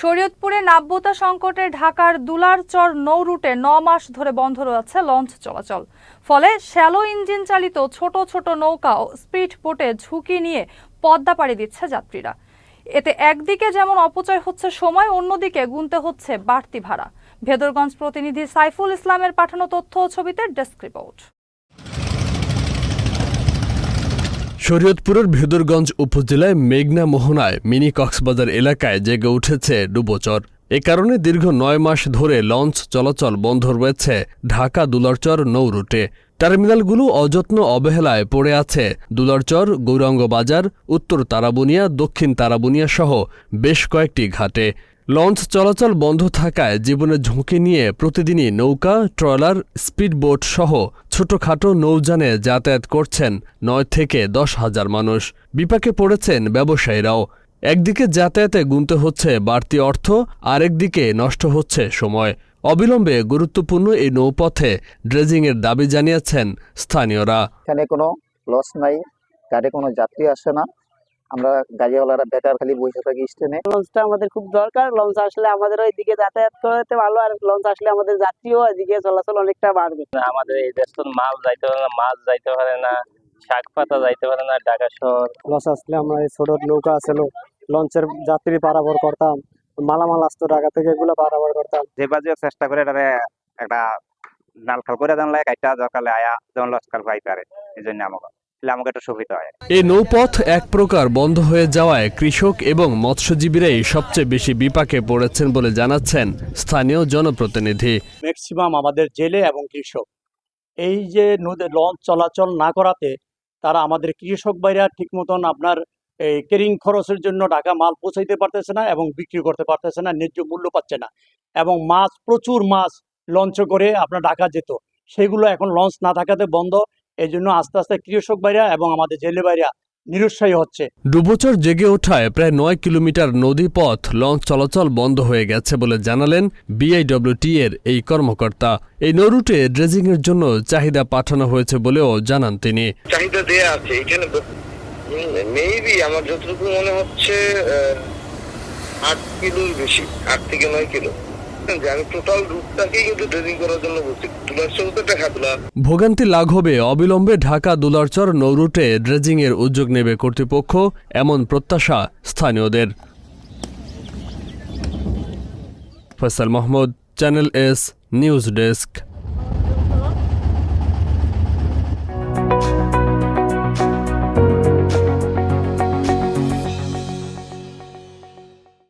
শরীয়তপুরে নাব্যতা সংকটে ঢাকার দুলারচর নৌ রুটে ন মাস ধরে বন্ধ রয়েছে লঞ্চ চলাচল। ফলে শ্যালো ইঞ্জিন চালিত ছোট ছোট নৌকা ও স্পিড বোটে ঝুঁকি নিয়ে পদ্মা পাড়ি দিচ্ছে যাত্রীরা। এতে একদিকে যেমন অপচয় হচ্ছে সময়, অন্যদিকে গুনতে হচ্ছে বাড়তি ভাড়া। ভেদরগঞ্জ প্রতিনিধি সাইফুল ইসলামের পাঠানো তথ্য ও ছবিতে ডেস্ক রিপোর্ট। শরীয়তপুরের ভেদরগঞ্জ উপজেলায় মেঘনা মোহনায় মিনি কক্সবাজার এলাকায় জেগে উঠেছে ডুবোচর। এ কারণে দীর্ঘ নয় মাস ধরে লঞ্চ চলাচল বন্ধ রয়েছে ঢাকা দুলারচর নৌ রুটে। টার্মিনালগুলো অযত্ন অবহেলায় পড়ে আছে। দুলারচর গৌরাঙ্গ বাজার উত্তর তারাবুনিয়া, দক্ষিণ তারাবুনিয়া সহ বেশ কয়েকটি ঘাটে। লঞ্চ চলাচল বন্ধ থাকায় জীবনের ঝুঁকি নিয়ে প্রতিদিনই নৌকা, ট্রলার, স্পিডবোট সহ ছোটখাটো নৌযানে যাতায়াত করছেন নয় থেকে দশ হাজার মানুষ। বিপাকে পড়েছেন ব্যবসায়ীরাও। একদিকে যাতায়াতে গুনতে হচ্ছে বাড়তি অর্থ, আরেকদিকে নষ্ট হচ্ছে সময়। অবিলম্বে গুরুত্বপূর্ণ এই নৌপথে ড্রেজিংয়ের দাবি জানিয়েছেন স্থানীয়রা। এখানে কোনো লস নাই, গাড়ি কোনো যাত্রী আসে না। আমরা গাড়িওয়ালারা বেকার খালি বসে থাকি স্টেনে। লঞ্চটা আমাদের খুব দরকার। লঞ্চ আসলে আমাদের ওইদিকে যাতায়াত করতে ভালো আর লঞ্চ আসলে আমাদের যাত্রীও এদিকে চলাচল অনেকটা বাড়বে। আমাদের এই দেশ তো মাল যাইতে পারে না মাছ যাইতে পারে না শাক পাতা যাইতে পারে না ঢাকা শহর। লঞ্চ আসলে আমরা এই ছোট নৌকা আসলো লঞ্চের যাত্রী পারাপার করতাম মালামাল আসতো ঢাকা থেকে এগুলো পারাপার করতাম। যে বাজে চেষ্টা করে এটারে একটা নালখাল করে দেন লাগে কাইটা দরকার আয়া যেমন লস্কার পাই পারে এই জন্য আমাকে। তাহলে আমাকে একটু সুবিধা হয়। এই নৌপথ এক প্রকার বন্ধ হয়ে যাওয়ায় কৃষক এবং মৎস্যজীবীরাই সবচেয়ে বেশি বিপাকে পড়েছেন বলে জানাচ্ছেন স্থানীয় জনপ্রতিনিধি। ম্যাক্সিমাম আমাদের জেলে এবং কৃষক। এই যে নদী লঞ্চ চলাচল না করাতে তারা আমাদের কৃষক ভাইরা ঠিক মতন আপনার এই কেরিং খরচের জন্য ঢাকা মাল পৌঁছাইতে পারতেছে না এবং বিক্রি করতে পারতেছে না ন্যায্য মূল্য পাচ্ছে না। এবং মাছ প্রচুর মাছ লঞ্চ করে আপনার ঢাকা যেত। সেগুলো এখন লঞ্চ না থাকাতে বন্ধ। এই জন্য আস্তে আস্তে কৃষক ভাইরা এবং আমাদের জেলে ভাইরা নিরুৎসাহী হচ্ছে। ডুবোচর জেগে ওঠায় প্রায় নয় কিলোমিটার নদী পথ লঞ্চ চলাচল বন্ধ হয়ে গেছে বলে জানালেন বিআইডব্লিউটি এর এই কর্মকর্তা। এই নৌরুটে ড্রেজিংয়ের জন্য চাহিদা পাঠানো হয়েছে বলেও জানান তিনি। চাহিদা দেয়া আছে এখানে মেবি আমার যতটুকু মনে হচ্ছে আট কিলোর বেশি আট থেকে নয় কিলো। ভোগান্তি লাঘবে অবিলম্বে ঢাকা দুলারচর নৌরুটে ড্রেজিং এর উদ্যোগ নেবে কর্তৃপক্ষ, এমন প্রত্যাশা স্থানীয়দের। Faisal Mohammad channel S, news desk.